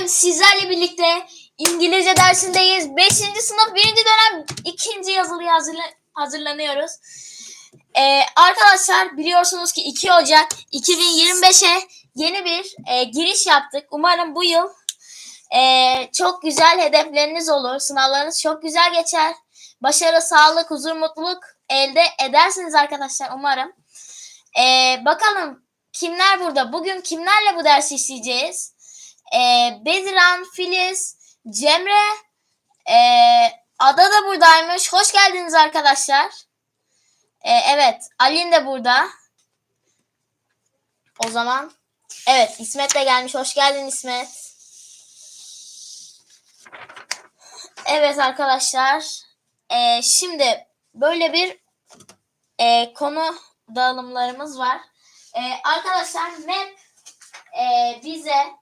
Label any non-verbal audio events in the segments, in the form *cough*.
Bugün sizlerle birlikte İngilizce dersindeyiz. 5. sınıf 1. dönem 2. yazılıya hazırla- hazırlanıyoruz. Ee, arkadaşlar biliyorsunuz ki 2 Ocak 2025'e yeni bir e, giriş yaptık. Umarım bu yıl e, çok güzel hedefleriniz olur. Sınavlarınız çok güzel geçer. Başarı, sağlık, huzur, mutluluk elde edersiniz arkadaşlar umarım. Ee, bakalım kimler burada? Bugün kimlerle bu dersi işleyeceğiz? Ee, Bediran, Filiz, Cemre, ee, Ada da buradaymış. Hoş geldiniz arkadaşlar. Ee, evet, Alin de burada. O zaman, evet İsmet de gelmiş. Hoş geldin İsmet. Evet arkadaşlar, ee, şimdi böyle bir ee, konu dağılımlarımız var. Ee, arkadaşlar MEP e, bize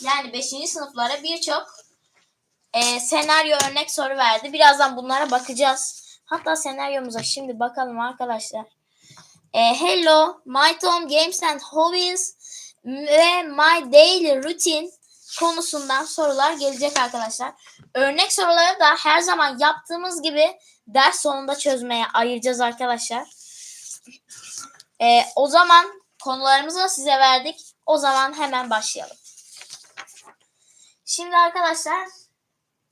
yani 5. sınıflara birçok e, senaryo örnek soru verdi. Birazdan bunlara bakacağız. Hatta senaryomuza şimdi bakalım arkadaşlar. E, hello, my Tom Games and Hobbies ve My Daily Routine konusundan sorular gelecek arkadaşlar. Örnek soruları da her zaman yaptığımız gibi ders sonunda çözmeye ayıracağız arkadaşlar. Ee, o zaman konularımızı size verdik. O zaman hemen başlayalım. Şimdi arkadaşlar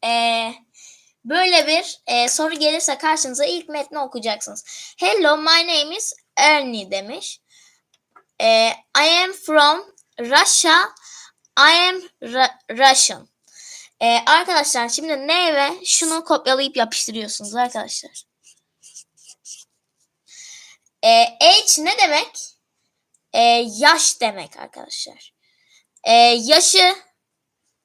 ee, böyle bir ee, soru gelirse karşınıza ilk metni okuyacaksınız. Hello, my name is Ernie demiş. Ee, I am from Russia. I am Ru- Russian. Ee, arkadaşlar şimdi ne ve şunu kopyalayıp yapıştırıyorsunuz arkadaşlar. Ee, age ne demek? Ee, yaş demek arkadaşlar. Ee, yaşı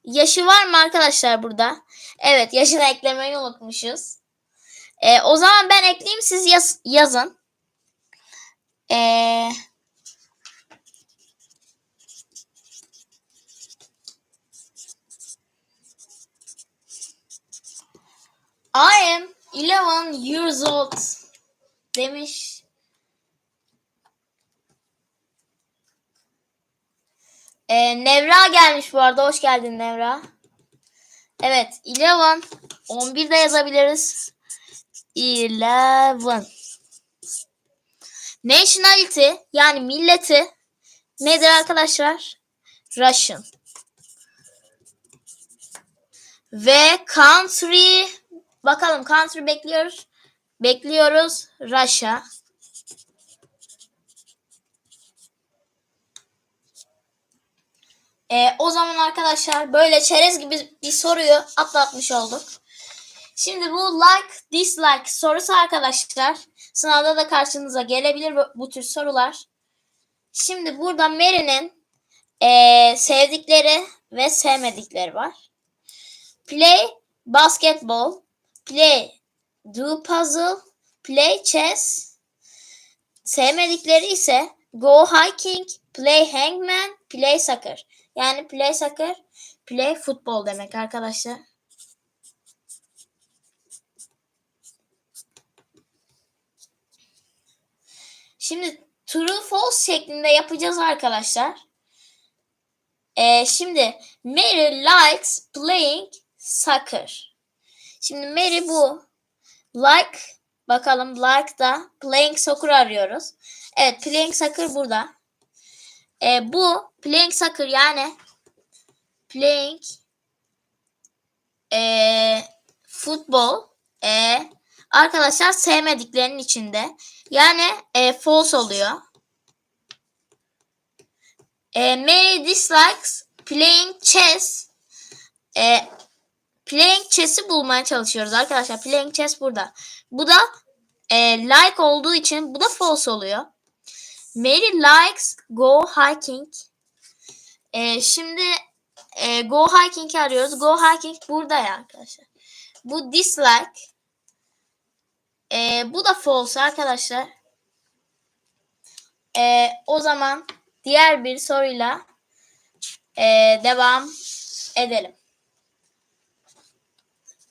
yaşı var mı arkadaşlar burada? Evet yaşını eklemeyi unutmuşuz. Ee, o zaman ben ekleyeyim siz yaz, yazın. Ee, I am 11 years old demiş. Ee, Nevra gelmiş bu arada. Hoş geldin Nevra. Evet. 11. 11 de yazabiliriz. 11. Nationality yani milleti nedir arkadaşlar? Russian. Ve country bakalım country bekliyoruz. Bekliyoruz Russia. Ee, o zaman arkadaşlar böyle çerez gibi bir soruyu atlatmış olduk. Şimdi bu like dislike sorusu arkadaşlar sınavda da karşınıza gelebilir bu, bu tür sorular. Şimdi burada Mary'nin ee, sevdikleri ve sevmedikleri var. Play basketball, play do puzzle, play chess. Sevmedikleri ise go hiking, play hangman, play soccer. Yani play soccer, play futbol demek arkadaşlar. Şimdi true false şeklinde yapacağız arkadaşlar. Ee, şimdi Mary likes playing soccer. Şimdi Mary bu. Like bakalım like da playing soccer arıyoruz. Evet playing soccer burada. Ee, bu playing soccer yani playing ee, futbol ee, arkadaşlar sevmediklerinin içinde. Yani ee, false oluyor. E, Mary dislikes playing chess e, playing chess'i bulmaya çalışıyoruz arkadaşlar. Playing chess burada. Bu da e, like olduğu için bu da false oluyor. Mary likes go hiking. E, şimdi e, go hiking'i arıyoruz. Go hiking burada ya arkadaşlar. Bu dislike. E, bu da false arkadaşlar. E, o zaman diğer bir soruyla e, devam edelim.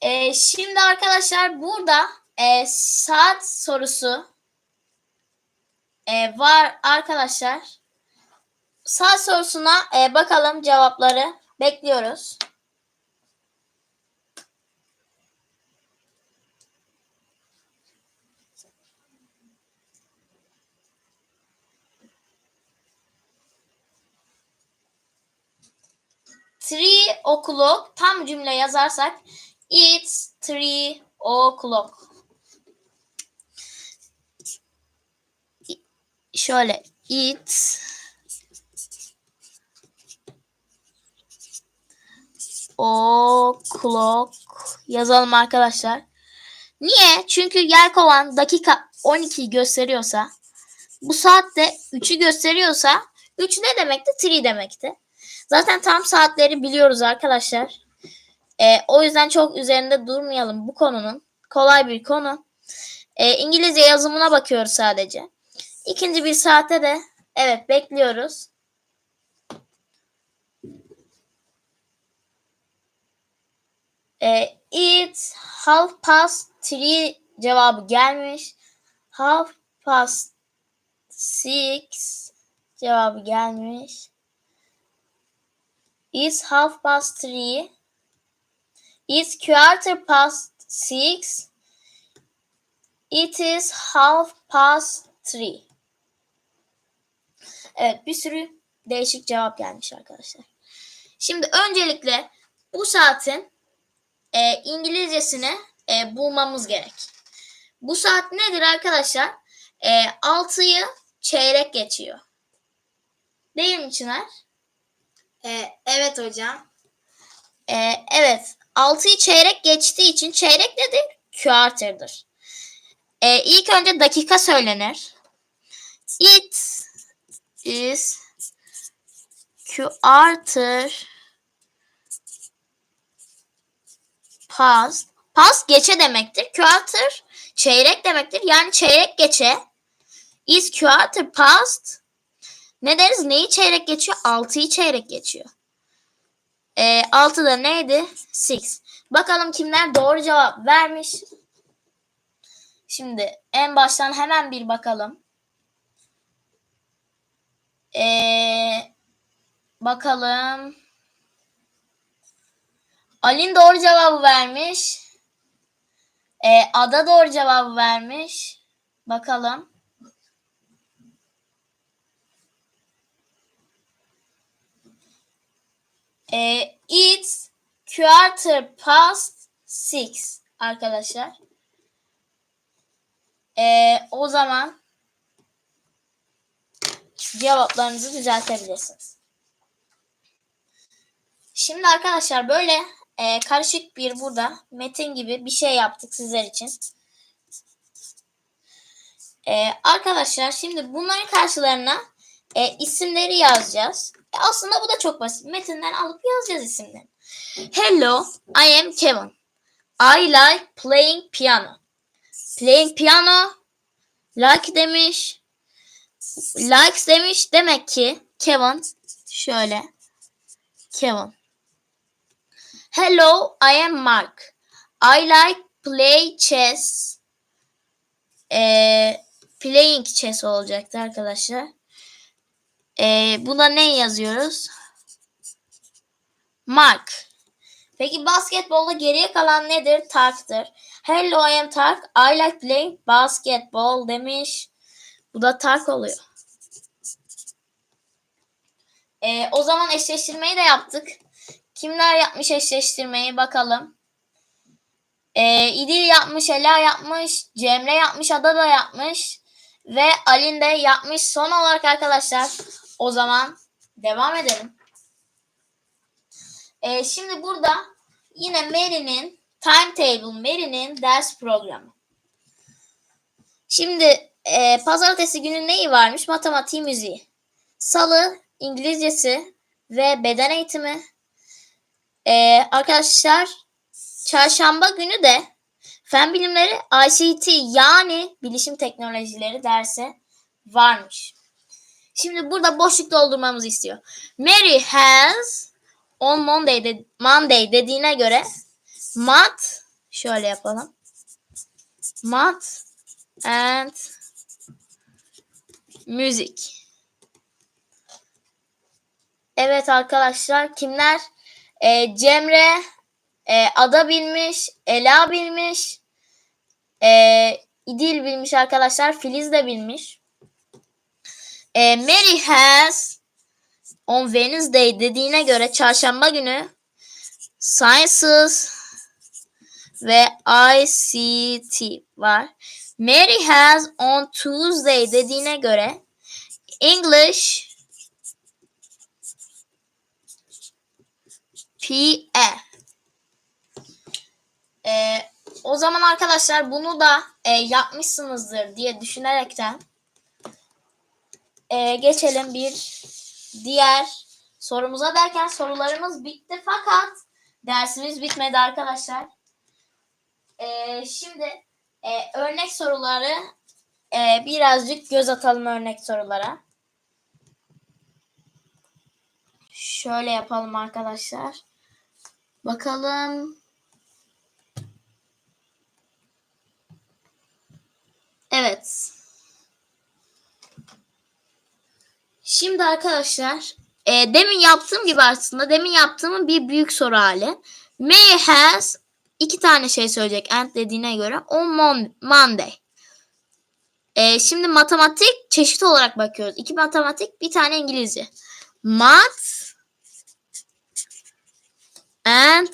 E, şimdi arkadaşlar burada e, saat sorusu e, var arkadaşlar. Saat sorusuna e, bakalım cevapları bekliyoruz. Three o'clock tam cümle yazarsak it's three o'clock. Şöyle it's o'clock yazalım arkadaşlar. Niye? Çünkü yelkovan dakika 12'yi gösteriyorsa bu saatte 3'ü gösteriyorsa 3 ne demekti? 3 demekti. Zaten tam saatleri biliyoruz arkadaşlar. Ee, o yüzden çok üzerinde durmayalım bu konunun. Kolay bir konu. Ee, İngilizce yazımına bakıyoruz sadece. İkinci bir saatte de evet bekliyoruz. Ee, it's half past three cevabı gelmiş. Half past six cevabı gelmiş. It's half past three. It's quarter past six. It is half past three. Evet bir sürü değişik cevap gelmiş arkadaşlar. Şimdi öncelikle bu saatin e, İngilizcesini e, bulmamız gerek. Bu saat nedir arkadaşlar? E, 6'yı çeyrek geçiyor. Değil mi Çınar? Ee, evet hocam. E, evet. 6'yı çeyrek geçtiği için çeyrek nedir? Quarter'dır. E, ilk önce dakika söylenir. It is quarter past. Past geçe demektir. Quarter çeyrek demektir. Yani çeyrek geçe. Is quarter past. Ne deriz? Neyi çeyrek geçiyor? 6'yı çeyrek geçiyor. E, 6 da neydi? 6. Bakalım kimler doğru cevap vermiş. Şimdi en baştan hemen bir bakalım. Ee, bakalım. Alin doğru cevabı vermiş. Ee, Ada doğru cevabı vermiş. Bakalım. Ee, it's quarter past six arkadaşlar. Ee, o zaman cevaplarınızı düzeltebilirsiniz. Şimdi arkadaşlar böyle e, karışık bir burada metin gibi bir şey yaptık sizler için. E, arkadaşlar şimdi bunların karşılarına e, isimleri yazacağız. E, aslında bu da çok basit. Metinden alıp yazacağız isimleri. Hello, I am Kevin. I like playing piano. Playing piano. Like demiş. Likes demiş. Demek ki Kevin şöyle. Kevin. Hello, I am Mark. I like play chess. Ee, playing chess olacaktı arkadaşlar. Ee, buna ne yazıyoruz? Mark. Peki basketbolda geriye kalan nedir? Tark'tır. Hello I am Tark. I like playing basketball demiş. Bu da Tark oluyor. Ee, o zaman eşleştirmeyi de yaptık. Kimler yapmış eşleştirmeyi bakalım. Ee, İdil yapmış, Ela yapmış, Cemre yapmış, Ada da yapmış. Ve Alin de yapmış. Son olarak arkadaşlar o zaman devam edelim. Ee, şimdi burada yine Mary'nin timetable, Mary'nin ders programı. Şimdi e, pazartesi günü neyi varmış? Matematiği, müziği. Salı İngilizcesi ve beden eğitimi. Ee, arkadaşlar çarşamba günü de fen bilimleri ICT yani bilişim teknolojileri dersi varmış. Şimdi burada boşluk doldurmamızı istiyor. Mary has on Monday, de, Monday dediğine göre mat şöyle yapalım. Mat and music. Evet arkadaşlar kimler? Ee, Cemre, e, Ada bilmiş, Ela bilmiş, e, İdil bilmiş arkadaşlar, Filiz de bilmiş. E, Mary has on Wednesday dediğine göre çarşamba günü Sciences ve ICT var. Mary has on Tuesday dediğine göre English PE. Ee, o zaman arkadaşlar bunu da e, yapmışsınızdır diye düşünerekten e, geçelim bir diğer sorumuza derken sorularımız bitti fakat dersimiz bitmedi arkadaşlar. E, şimdi e, örnek soruları e, birazcık göz atalım örnek sorulara. Şöyle yapalım arkadaşlar. Bakalım. Evet. Şimdi arkadaşlar e, demin yaptığım gibi aslında demin yaptığımın bir büyük soru hali. May has iki tane şey söyleyecek and dediğine göre on Mon- Monday. E, şimdi matematik çeşit olarak bakıyoruz. İki matematik bir tane İngilizce. Math and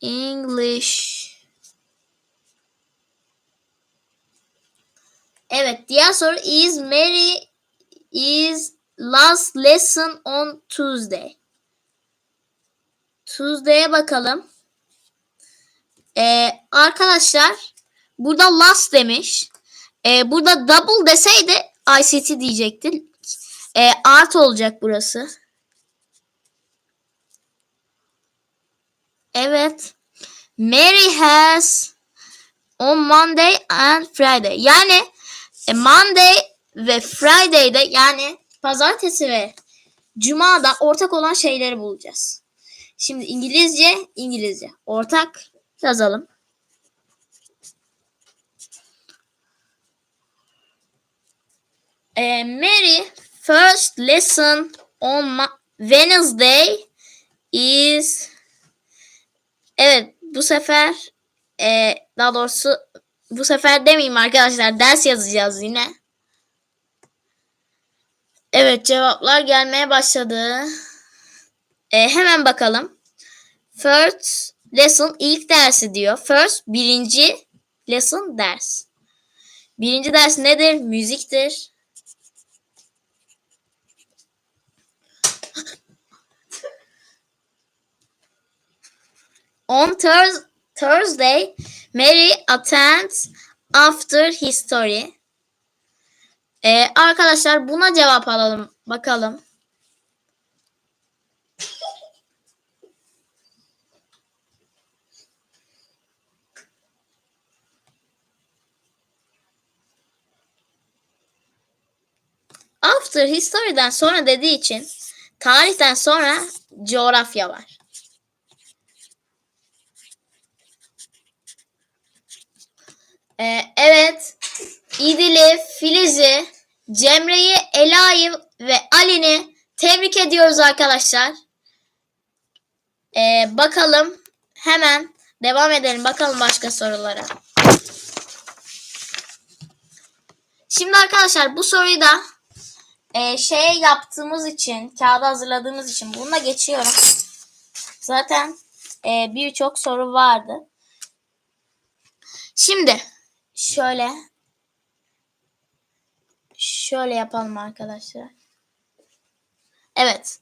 English. Evet, diğer soru is Mary is last lesson on Tuesday. Tuesday'e bakalım. Ee, arkadaşlar burada last demiş. Ee, burada double deseydi ICT diyecekti. Ee, art olacak burası. Evet. Mary has on Monday and Friday. Yani e, Monday ve Friday'de yani pazartesi ve cumada ortak olan şeyleri bulacağız. Şimdi İngilizce, İngilizce. Ortak yazalım. E, Mary first lesson on Ma- Wednesday is Evet bu sefer e, daha doğrusu bu sefer demeyeyim arkadaşlar ders yazacağız yine. Evet cevaplar gelmeye başladı. E, hemen bakalım. First lesson ilk dersi diyor. First birinci lesson ders. Birinci ders nedir? Müziktir. On Thurs- Thursday, Mary attends after history. Ee, arkadaşlar buna cevap alalım. Bakalım. After history'den sonra dediği için tarihten sonra coğrafya var. Ee, evet. İdil'i, Filiz'i, Cemre'yi, Ela'yı ve Ali'ni tebrik ediyoruz arkadaşlar. Ee, bakalım hemen devam edelim. Bakalım başka sorulara. Şimdi arkadaşlar bu soruyu da e, şeye yaptığımız için, kağıda hazırladığımız için bununla geçiyorum. Zaten e, birçok soru vardı. Şimdi şöyle şöyle yapalım arkadaşlar. Evet.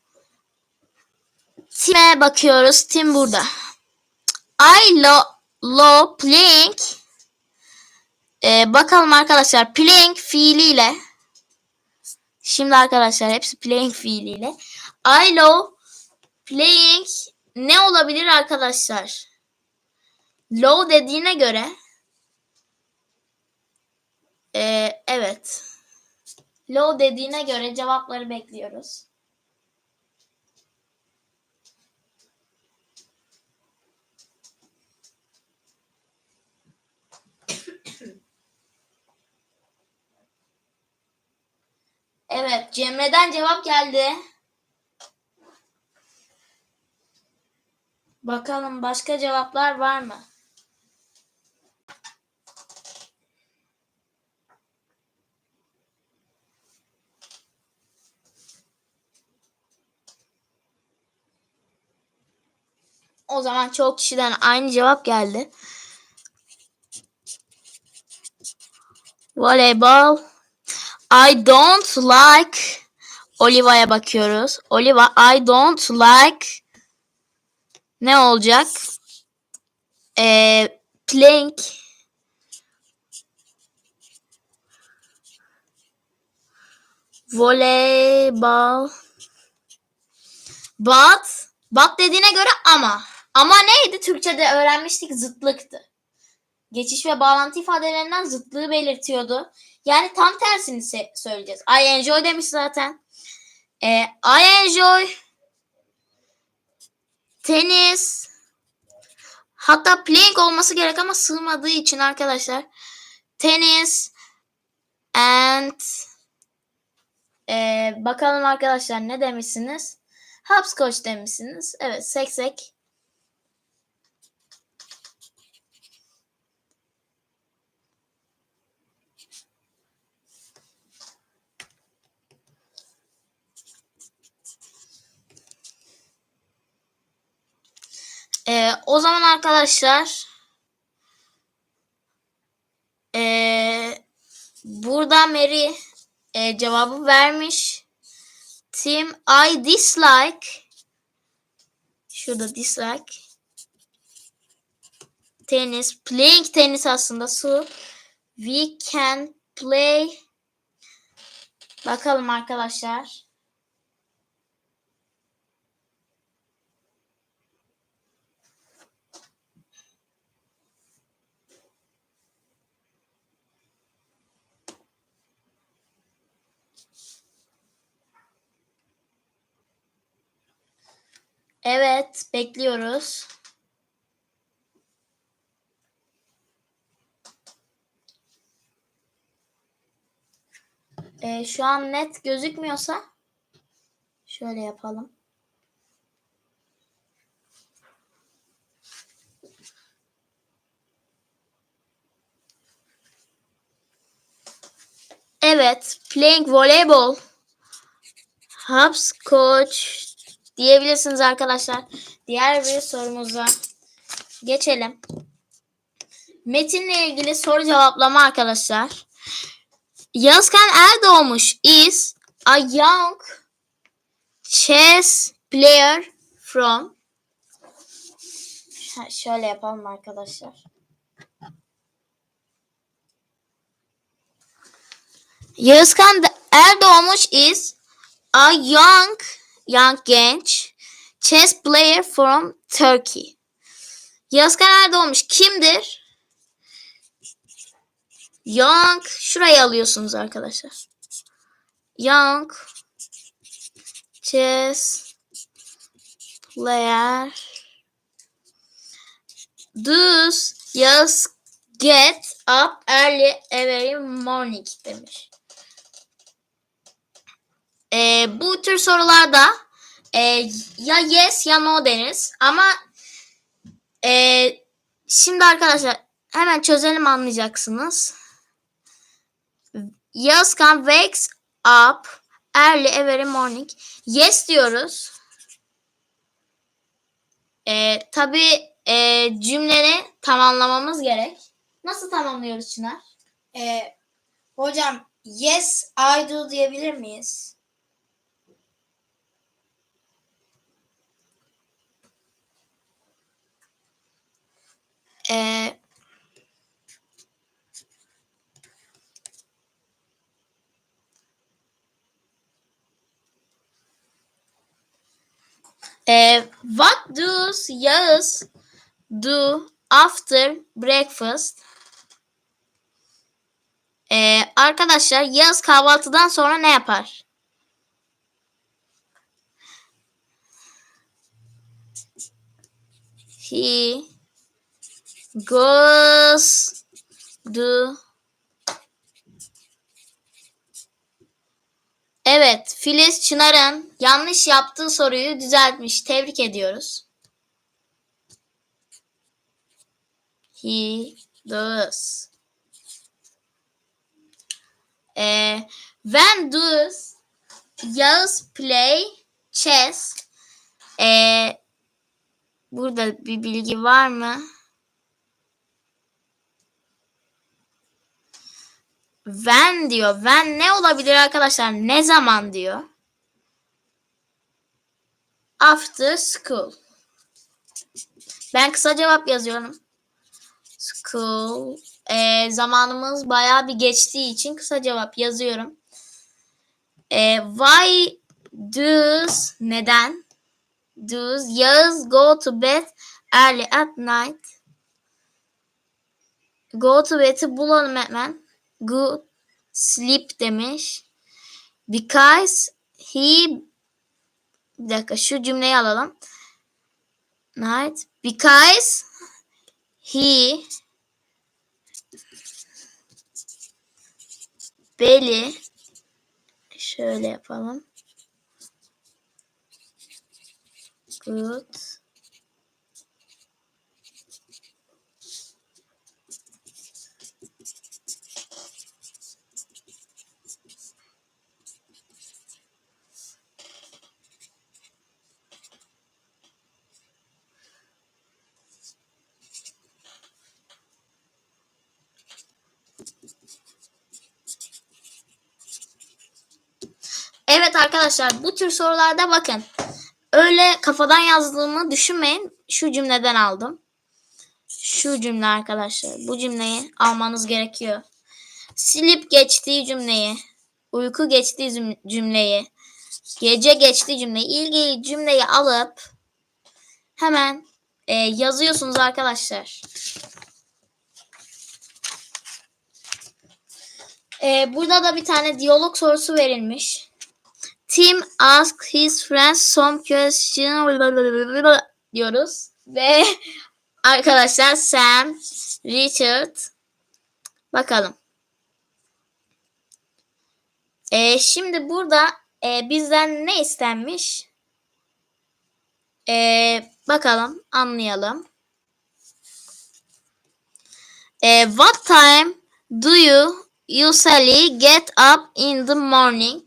Tim'e bakıyoruz. Tim burada. I lo, lo playing Ee, bakalım arkadaşlar playing fiiliyle Şimdi arkadaşlar hepsi playing fiiliyle I love playing ne olabilir arkadaşlar? Low dediğine göre ee, evet. Low dediğine göre cevapları bekliyoruz. Evet, Cemre'den cevap geldi. Bakalım başka cevaplar var mı? O zaman çok kişiden aynı cevap geldi. Voleybol. I don't like Oliva'ya bakıyoruz. Oliva I don't like ne olacak? Ee, playing voleybol but but dediğine göre ama ama neydi? Türkçe'de öğrenmiştik zıtlıktı. Geçiş ve bağlantı ifadelerinden zıtlığı belirtiyordu. Yani tam tersini söyleyeceğiz. I enjoy demiş zaten. Ee, I enjoy tenis hatta playing olması gerek ama sığmadığı için arkadaşlar tenis and ee, bakalım arkadaşlar ne demişsiniz? Hopscotch demişsiniz. Evet seksek. Ee, o zaman arkadaşlar ee, burada Mary ee, cevabı vermiş. Tim I dislike. Şurada dislike. Tenis playing tenis aslında su we can play. Bakalım arkadaşlar Evet, bekliyoruz. Ee, şu an net gözükmüyorsa şöyle yapalım. Evet, playing voleyball. Hopscotch diyebilirsiniz arkadaşlar. Diğer bir sorumuza geçelim. Metinle ilgili soru cevaplama arkadaşlar. Yazkan Erdoğmuş is a young chess player from Ha, şöyle yapalım arkadaşlar. Yazkan Erdoğmuş is a young young genç chess player from Turkey. Yazkan Erdoğmuş kimdir? Young şurayı alıyorsunuz arkadaşlar. Young chess player does yes get up early every morning demiş. Ee, bu tür sorularda e, ya yes ya no deriz. Ama e, şimdi arkadaşlar hemen çözelim anlayacaksınız. Yazkan wakes up early every morning. Yes diyoruz. E, tabii e, cümleni tamamlamamız gerek. Nasıl tamamlıyoruz Çınar? Ee, hocam yes I do diyebilir miyiz? Ee, e, what does Yağız do after breakfast? Ee, arkadaşlar Yağız kahvaltıdan sonra ne yapar? He goes do Evet, Filiz Çınar'ın yanlış yaptığı soruyu düzeltmiş. Tebrik ediyoruz. He does. Ee, when does Yağız play chess? Ee, burada bir bilgi var mı? When diyor. When ne olabilir arkadaşlar? Ne zaman diyor? After school. Ben kısa cevap yazıyorum. School. Ee, zamanımız bayağı bir geçtiği için kısa cevap yazıyorum. Ee, why does neden? Does Yağız go to bed early at night? Go to bed'i bulalım hemen. Good sleep demiş. Because he bir dakika şu cümleyi alalım. Night. Because he belly şöyle yapalım. Good. Evet arkadaşlar bu tür sorularda bakın. Öyle kafadan yazdığımı düşünmeyin. Şu cümleden aldım. Şu cümle arkadaşlar. Bu cümleyi almanız gerekiyor. Silip geçtiği cümleyi, uyku geçtiği cüm- cümleyi, gece geçtiği cümleyi, ilgili cümleyi alıp hemen e, yazıyorsunuz arkadaşlar. E, burada da bir tane diyalog sorusu verilmiş. Tim asked his friends some questions diyoruz. Ve *laughs* arkadaşlar Sam, Richard bakalım. Ee, şimdi burada e, bizden ne istenmiş? Ee, bakalım anlayalım. Ee, what time do you usually get up in the morning?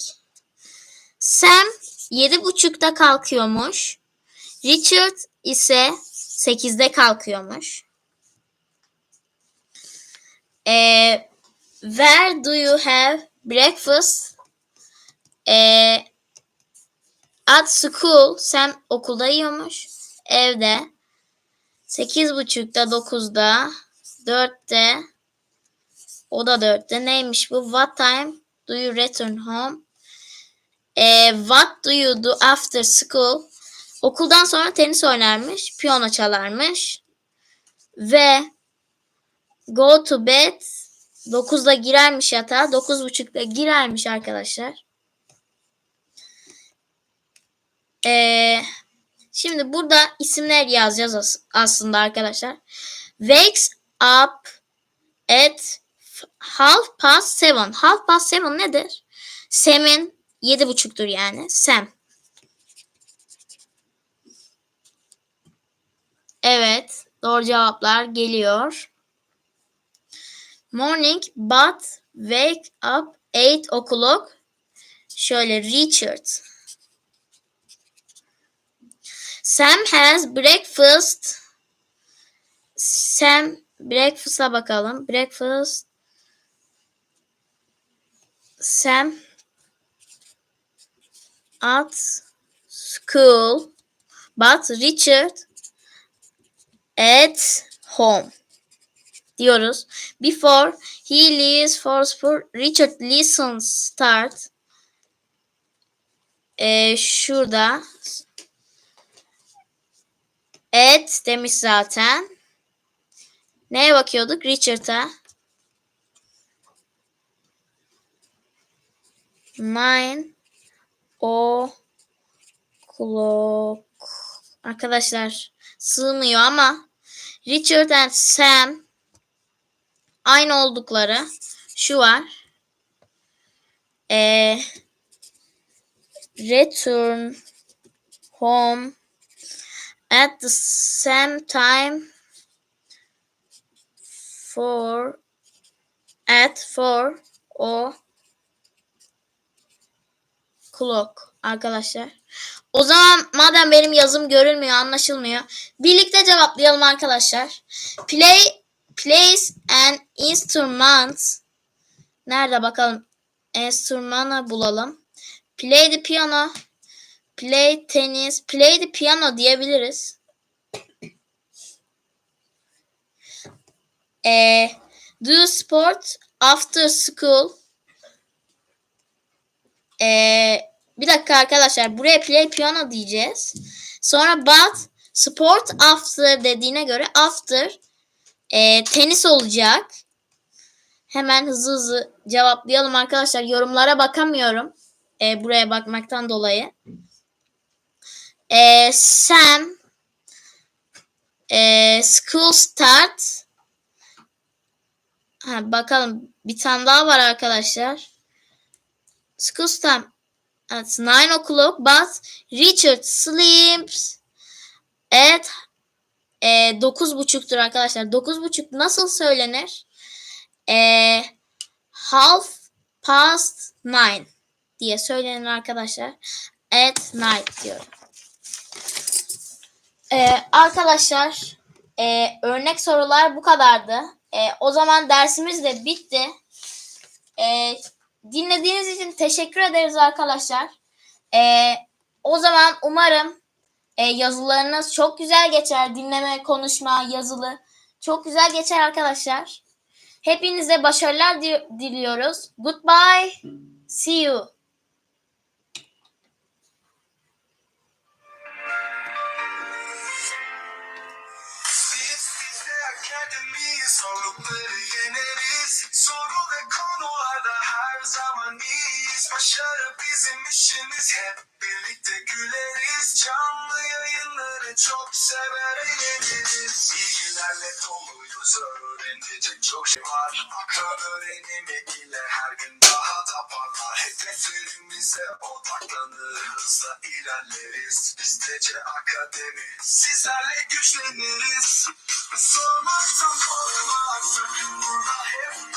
Sam yedi buçukta kalkıyormuş. Richard ise sekizde kalkıyormuş. Ee, where do you have breakfast? Ee, at school. Sam okulda yiyormuş. Evde. Sekiz buçukta, dokuzda, dörtte. O da dörtte. Neymiş bu? What time do you return home? Ee, what do you do after school? Okuldan sonra tenis oynarmış, piyano çalarmış ve go to bed 9'da girermiş yatağa, 9.30'da girermiş arkadaşlar. Ee, şimdi burada isimler yazacağız as- aslında arkadaşlar. Wakes up at half past seven. Half past seven nedir? Sam'in Yedi buçuktur yani. Sam. Evet. Doğru cevaplar geliyor. Morning but wake up 8 o'clock. Şöyle Richard. Sam has breakfast. Sam breakfast'a bakalım. Breakfast. Sam at school, but Richard at home diyoruz. Before he leaves for school, Richard listens start. Ee, şurada Ed demiş zaten. Neye bakıyorduk? Richard'a. Nine o clock. Arkadaşlar sığmıyor ama Richard and Sam aynı oldukları şu var. Ee, return home at the same time for at four o clock arkadaşlar. O zaman madem benim yazım görülmüyor, anlaşılmıyor. Birlikte cevaplayalım arkadaşlar. Play plays an instrument. Nerede bakalım? Enstrümanı bulalım. Play the piano. Play tennis. Play the piano diyebiliriz. Ee, do sport after school. Ee, bir dakika arkadaşlar. Buraya play piano diyeceğiz. Sonra but sport after dediğine göre after e, tenis olacak. Hemen hızlı hızlı cevaplayalım arkadaşlar. Yorumlara bakamıyorum. e, buraya bakmaktan dolayı. E, Sam e, school start ha, bakalım bir tane daha var arkadaşlar. School start at 9 o'clock but Richard sleeps at e, dokuz buçuktur arkadaşlar. Dokuz buçuk nasıl söylenir? E, half past nine diye söylenir arkadaşlar. At night diyorum. E, arkadaşlar e, örnek sorular bu kadardı. E, o zaman dersimiz de bitti. E, dinlediğiniz için teşekkür ederiz arkadaşlar. E, o zaman umarım e, yazılarınız çok güzel geçer. Dinleme, konuşma, yazılı çok güzel geçer arkadaşlar. Hepinize başarılar di- diliyoruz. Goodbye. See you. Akademiyiz Zorlukları her zaman iyiyiz. Başarı bizim işimiz. Hep birlikte güleriz. Canlı yayınları çok sever eğleniriz. Bilgilerle doluyuz Öğrenecek çok şey var. Akran öğrenimi ile her gün daha da parlar. Hedeflerimize odaklanır Hızla ilerleriz. Bizde akademi. Sizlerle güçleniriz. Sormaktan korkma Sakın burada hep